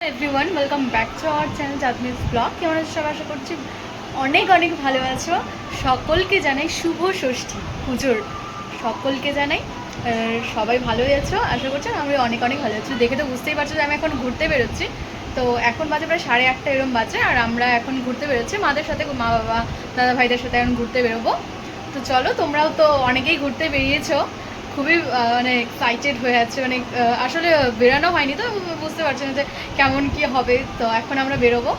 Everyone welcome back to our channel Chandmis blog কেমন আছো সব আশা করছি অনেক অনেক ভালো আছো। সকলকে জানাই শুভ ষষ্ঠী পুজোর। সকলকে জানাই সবাই ভালোই আছো? আশা করছি আমি অনেক অনেক ভালো আছি। দেখে তো বুঝতেই পারছ যে আমি এখন ঘুরতে বেরোচ্ছি। তো এখন বাজে প্রায় সাড়ে আটটা এরম বাজে, আর আমরা এখন ঘুরতে বেরোচ্ছি। মাদের সাথে মা বাবা, দাদা ভাইদের সাথে এখন ঘুরতে বেরোবো। তো চলো, তোমরাও তো অনেকেই ঘুরতে বেরিয়েছো। খুবই মানে এক্সাইটেড হয়ে আছে। মানে আসলে বেরানো হয়নি তো, বুঝতে পারছি না যে কেমন কি হবে। তো এখন আমরা বেরোবো।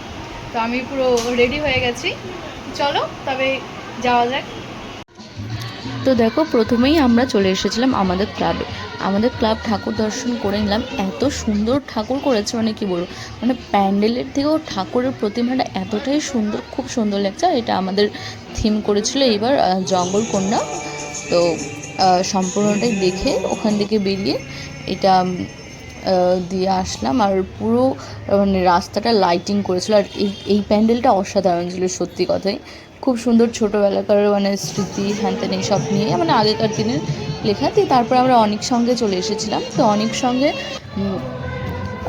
তো আমি পুরো রেডি হয়ে গেছি। চলো, তবে যাওয়া যাক। তো দেখো, প্রথমেই আমরা চলে এসেছিলাম আমাদের ক্লাবে আমাদের ক্লাব ঠাকুর দর্শন করে নিলাম। এত সুন্দর ঠাকুর করেছে মানে কি বলব? মানে প্যান্ডেলের থেকেও ঠাকুরের প্রতিমাটা এতটাই সুন্দর, খুব সুন্দর লাগছে। এটা আমাদের থিম করেছিল এইবার জঙ্গল কন্যা। তো সম্পূর্ণটাই দেখে ওখান থেকে বেরিয়ে এটা দিয়ে আসলাম। আর পুরো মানে রাস্তাটা লাইটিং করেছিল। আর এই এই প্যান্ডেলটা অসাধারণ ছিল, সত্যি কথাই। খুব সুন্দর ছোটোবেলাকার মানে স্মৃতি হ্যান ত্যান এইসব নিয়ে। মানে আগেকার দিনের লেখা। দিয়ে তারপরে আমরা অনেক সঙ্গে চলে এসেছিলাম। তো অনেক সঙ্গে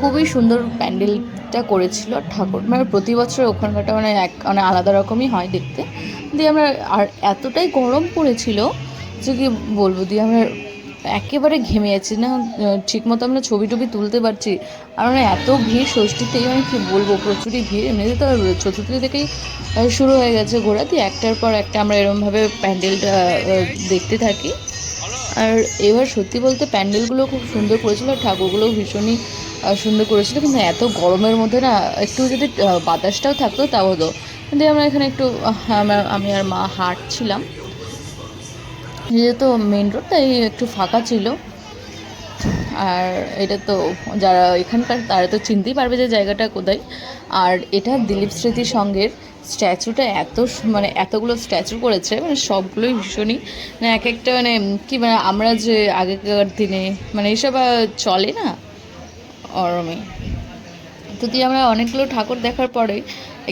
খুবই সুন্দর প্যান্ডেলটা করেছিল ঠাকুর। মানে প্রতি বছর ওখানকারটা মানে এক মানে আলাদা রকমই হয় দেখতে। দিয়ে আমরা, আর এতটাই গরম পড়েছিল যে কি বলব, দিয়ে আমরা একেবারে ঘেমে যাচ্ছি না ঠিক মতো আমরা ছবি টবি তুলতে পারছি। আর মানে এত ভিড় ষষ্ঠীতেই আমি কি বলব, প্রচুরই ভিড়। এমনিতে তো চতুর্থী থেকেই শুরু হয়ে গেছে ঘোরা। দিয়ে একটার পর একটা আমরা এরমভাবে প্যান্ডেলটা দেখতে থাকি। আর এবার সত্যি বলতে প্যান্ডেলগুলো খুব সুন্দর করেছিল, আর ঠাকুরগুলো ভীষণই সুন্দর করেছিল। কিন্তু এত গরমের মধ্যে না, একটু যদি বাতাসটাও থাকতো তাও হতো। কিন্তু আমরা এখানে একটু আমি আর মা হাঁটছিলাম। যেহেতু মেন রোড তাই একটু ফাঁকা ছিল। আর এটা তো যারা এখানকার তারা তো চিনতেই পারবে যে জায়গাটা কোথায়। আর এটা দিলীপ স্মৃতি সঙ্গের স্ট্যাচুটা এত মানে এতগুলো স্ট্যাচু করেছে মানে সবগুলোই ভীষণই। মানে এক একটা মানে কি মানে আমরা যে আগেকার দিনে মানে এইসব আহ, চলে না ওরমই তো দিয়ে আমরা অনেকগুলো ঠাকুর দেখার পরে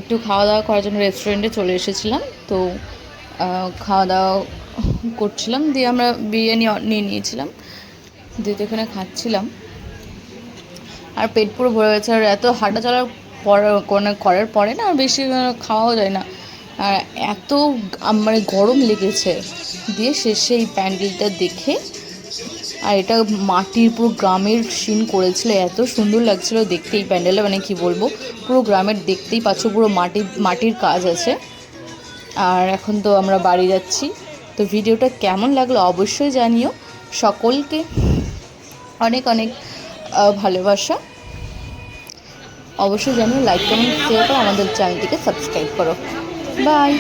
একটু খাওয়া দাওয়া করার জন্য রেস্টুরেন্টে চলে এসেছিলাম। তো খাওয়া দাওয়া করছিলাম, দিয়ে আমরা বিরিয়ানি নিয়ে নিয়েছিলাম। দিয়ে তো এখানে খাচ্ছিলাম। আর পেট পুরো ভরে গেছে, আর এত হাঁটা চলার পর কোনো করার পরে না, আর বেশি খাওয়াও যায় না। আর এত মানে গরম লেগেছে। দিয়ে শেষে এই প্যান্ডেলটা দেখে, আর এটা মাটির পুরো গ্রামের সিন করেছিল, এত সুন্দর লাগছিল দেখতে এই প্যান্ডেলে মানে কি বলব, পুরো গ্রামের দেখতেই পাচ্ছ পুরো মাটির মাটির কাজ আছে। আর এখন তো আমরা বাড়ি যাচ্ছি। তো ভিডিওটা কেমন লাগল অবশ্যই জানিও। সকলকে অনেক অনেক ভালোবাসা। অবশ্যই জানিও লাইক কমেন্ট শেয়ার করো, আমাদের চ্যানেলটিকে সাবস্ক্রাইব করো। বাই